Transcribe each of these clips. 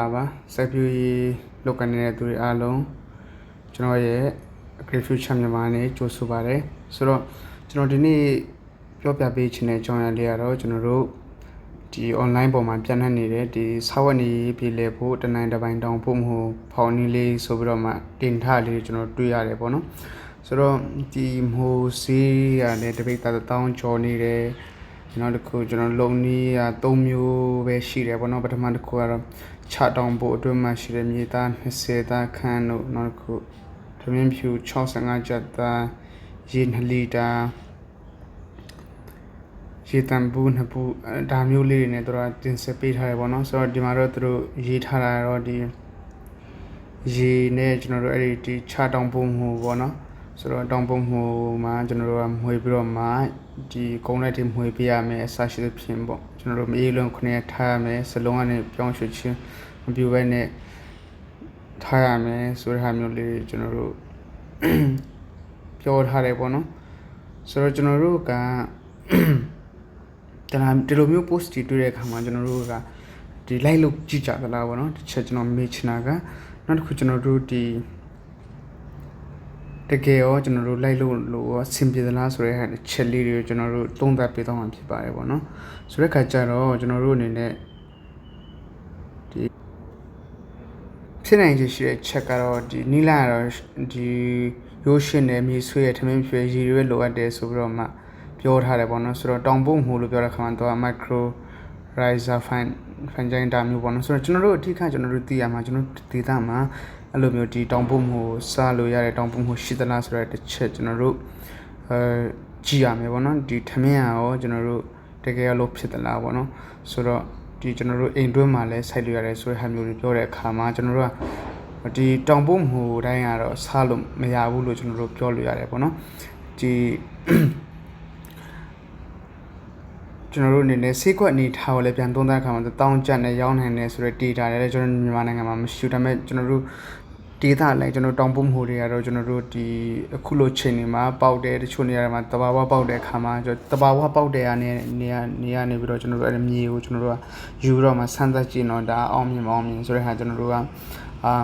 လာပါစိုက်ပျိုးရေးလုပ်ကိုင်နေတဲ့သူတွေအားလုံးကျွန်တော်ရဲ့ Great Future မြန်မာနဲ့ကြိုဆိုပါရစေဆိုတော့ကျွန်တော်ဒီနေ့ပြောပြပေးချင်တဲ့အကြောင်းအရာလေးကတော့ကျွန်တော်တို့ဒီ online ပေါ်မှာပြန့်နှံ့နေတဲ့ဒီစာဝတ်နေရေးပြည်လဲဖို့တနိုင်တစ်ပိုင်းတောင်ဖို့မဟုတ်ဖောင်နီးလေးဆိုပြီးတော့မှတင်ထားလေးကျွန်တော်တွေ့ရတယ်ပေါ့နော်ဆိုတော့ဒီမိုးစီးရတဲ့တပိတ်တာတောင်းကြော်နေတယ် နောက်တစ်ခုကျွန်တော်လုံနီးရ၃မျိုးပဲရှိတယ်ပေါ့နော်ပထမတစ်ခုကတော့ခြတောင်ဖို့အတွင်းမှာရှိတဲ့မြေသား20သားခန်းတို့နောက်တစ်ခုသမင်းဖြူ65ကျပ်သားရေ2လီတာရေတံဘူးနှစ်ဘူးအဲဒါမျိုးလေးတွေနဲ့တို့ကတင်ဆက်ပေးထားတယ်ပေါ့နော်ဆိုတော့ဒီမှာတော့သူတို့ရေးထားတာတော့ဒီရေနဲ့ကျွန်တော်တို့အဲ့ဒီဒီခြတောင်ဖို့မှုပေါ့နော် ဆိုတော့တောင်ပုံမှုမှာကျွန်တော်တို့ကမှွေပြီးတော့မှဒီကုန်းလိုက်တွေမှွေပေးရမယ်အစရှိသဖြင့်ပေါ့ကျွန်တော်တို့မအေးလုံးခုနှစ်ထားရမယ်စလုံးကနေပြောင်းရွှေ့ချင်းမပြူဘဲနဲ့ထားရမယ်ဆိုတဲ့ဟာမျိုးလေးကျွန်တော်တို့ပြောထားတယ်ပေါ့နော်ဆိုတော့ကျွန်တော်တို့ကတလားဒီလိုမျိုး post တွေတွေ့တဲ့အခါမှာကျွန်တော်တို့ကဒီ like လုပ်ကြည့်ကြသလားပေါ့နော်တစ်ချက်ကျွန်တော်မေးချင်တာကနောက်တစ်ခုကျွန်တော်တို့ဒီ တကယ်ရောကျွန်တော်တို့ like လုပ်လို့ရောအဆင်ပြေသလားဆိုတဲ့ဟာတစ်ချက်လေးတွေကိုကျွန်တော်တို့သုံးသပ်ပေးတော့မှာဖြစ်ပါတယ်ပေါ့နော်ဆိုတဲ့ခါကျတော့ကျွန်တော်တို့အနေနဲ့ဒီဖြစ်နိုင်ခြေရှိတဲ့ချက်ကတော့ဒီနီလာကတော့ဒီရိုးရှင်းတဲ့မြေဆွေးရဲ့ထမင်းဖြွေရည်ရွယ်လိုအပ်တယ်ဆိုပြီးတော့မှပြောထားတယ်ပေါ့နော်ဆိုတော့တောင်ပုတ်မှုလို့ပြောတဲ့ခါမှာတော့ micro riser fine fine giant တာမျိုးပေါ့နော်ဆိုတော့ကျွန်တော်တို့အထူးခကျွန်တော်တို့သိရမှာကျွန်တော်တို့ဒေတာမှာ အဲ့လိုမျိုးဒီတောင်ပုတ်မှုစားလို့ရတဲ့တောင်ပုတ်မှုရှိသလားဆိုတဲ့တစ်ချက်ကျွန်တော်တို့အဲကြည့်ရမယ်ပေါ့နော်ဒီထမင်းရောကျွန်တော်တို့တကယ်လို့ဖြစ်သလားပေါ့နော်ဆိုတော့ဒီကျွန်တော်တို့အိမ်တွင်းမှာလည်းစိုက်လို့ရတယ်ဆိုတဲ့ဟာမျိုးတွေပြောတဲ့အခါမှာကျွန်တော်တို့ကဒီတောင်ပုတ်မှုတိုင်းကတော့စားလို့မရဘူးလို့ကျွန်တော်တို့ပြောလို့ရတယ်ပေါ့နော်ဒီကျွန်တော်တို့အနေနဲ့ဆေးကွက်အနေထားကိုလည်းပြန်သုံးသပ်ခါမှာတောင်းကျပ်နဲ့ရောင်းနိုင်တယ်ဆိုတော့ data လည်းကျွန်တော်မြန်မာနိုင်ငံမှာမရှိဘူးဒါပေမဲ့ကျွန်တော်တို့ data လည်းကျွန်တော်တောင်းပမှုတွေကတော့ကျွန်တော်တို့ဒီအခုလိုချိန်နေမှာပေါက်တယ်တချို့နေရာတွေမှာတဘာဝပေါက်တဲ့ခါမှာကျွန်တော်တဘာဝပေါက်တဲ့အနေနေရာနေရာနေပြီးတော့ကျွန်တော်တို့အဲ့ဒီမြေကိုကျွန်တော်တို့ကယူတော့မှဆန်းသက်ကြည့်တော့ဒါအောင်မြင်မအောင်မြင်ဆိုတဲ့ဟာကျွန်တော်တို့ကအာ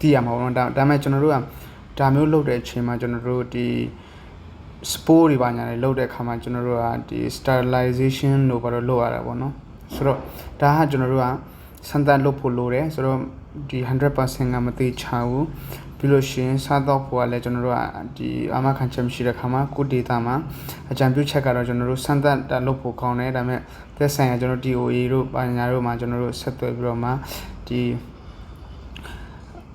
သိရမှာပေါ့နော်ဒါဒါပေမဲ့ကျွန်တော်တို့ကဒါမျိုးလုပ်တဲ့အချိန်မှာကျွန်တော်တို့ဒီ spore တွေပါညာတွေလုပ်တဲ့အခါမှာကျွန်တော်တို့ကဒီ sterilization လို့ဘာလို့လုပ်ရတာပေါ့နော်ဆိုတော့ဒါကကျွန်တော်တို့က စမ်းသပ်လုပ်ဖို့လိုတယ်ဆိုတော့ဒီ100%ကမသေးချဘူးပြီးလို့ရှိရင်စားတော့ဖို့ကလည်းကျွန်တော်တို့ကဒီအာမခံချက်မရှိတဲ့ခါမှာကို data မှာအကြံပြုချက်ကတော့ကျွန်တော်တို့စမ်းသပ်တာလုပ်ဖို့ကောင်းတယ်ဒါပေမဲ့သက်ဆိုင်ရာကျွန်တော် DOA တို့ပါညာတို့မှာကျွန်တော်တို့ဆက်သွယ်ပြီးတော့မှဒီ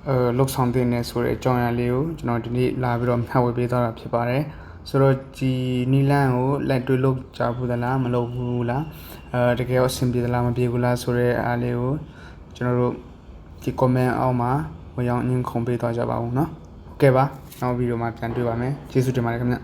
အဲလုတ်ဆောင်တင်နေဆိုတဲ့အကြောင်းအရာလေးကိုကျွန်တော်ဒီနေ့လာပြီးတော့မျှဝေပေးသွားတာဖြစ်ပါတယ် ဆိုတော့ဒီနီလန်ကိုလက်တွေ့လုပ်ကြဘူးသလားမလုပ်ဘူးလားအဲတကယ်အဆင်ပြေသလားမပြေဘူးလားဆိုတဲ့အားလေးကိုကျွန်တော်တို့ဒီ comment အောက်မှာဝင်ရောက်ညှင်းခုန်ပေးသွားကြပါဦးเนาะဟုတ်ကဲ့ပါနောက်ဗီဒီယိုမှာပြန်တွေ့ပါမယ်ကျေးဇူးတင်ပါတယ်ခင်ဗျ